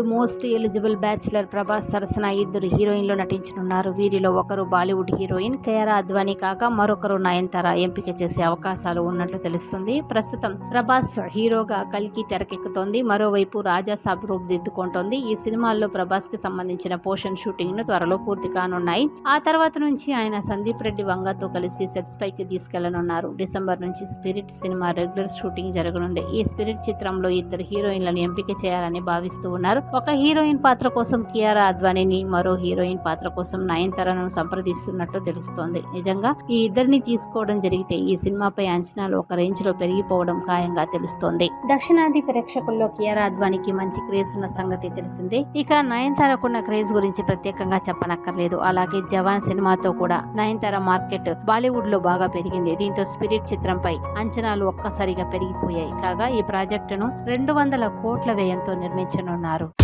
Most eligible bachelor Prabhas సరసన ఇద్దరు హీరోయిన్లు నటించనున్నారు. వీరిలో ఒకరు బాలీవుడ్ హీరోయిన్ కేరా అద్వానీ కాక మరొకరు నయనతార ఎంపిక చేసే అవకాశాలు ఉన్నట్లు తెలుస్తుంది. ప్రస్తుతం ప్రభాస్ హీరోగా కల్కి తెరకెక్కుతోంది. మరోవైపు రాజా సాబ్ రూప్ ఈ సినిమాల్లో ప్రభాస్కి సంబంధించిన పోషన్ షూటింగ్ను త్వరలో పూర్తి కానున్నాయి. ఆ తర్వాత నుంచి ఆయన సందీప్ రెడ్డి వంగతో కలిసి సెట్స్ పైకి తీసుకెళ్ళనున్నారు. డిసెంబర్ నుంచి స్పిరిట్ సినిమా రెగ్యులర్ షూటింగ్ జరగనుంది. ఈ స్పిరిట్ చిత్రంలో ఇద్దరు హీరోయిన్లను ఎంపిక చేయాలని భావిస్తూ ఉన్నారు. ఒక హీరోయిన్ పాత్ర కోసం కియారా అద్వానీని మరో హీరోయిన్ పాత్ర కోసం నయనతారను సంప్రదిస్తున్నట్లు తెలుస్తోంది. నిజంగా ఈ ఇద్దరిని తీసుకోవడం జరిగితే ఈ సినిమాపై అంచనాలు ఒక రేంజ్లో పెరిగిపోవడం ఖాయంగా తెలుస్తోంది. దక్షిణాది ప్రేక్షకుల్లో కియారా అద్వానీకి మంచి క్రేజ్ ఉన్న సంగతి తెలిసిందే. ఇక నయనతారకున్న క్రేజ్ గురించి ప్రత్యేకంగా చెప్పనక్కర్లేదు. అలాగే జవాన్ సినిమాతో కూడా నయనతార మార్కెట్ బాలీవుడ్లో బాగా పెరిగింది. దీంతో స్పిరిట్ చిత్రంపై అంచనాలు ఒక్కసారిగా పెరిగిపోయాయి. కాగా ఈ ప్రాజెక్టును రెండు వందల కోట్ల వ్యయంతో నిర్మించనున్నారు. Bolsonaro.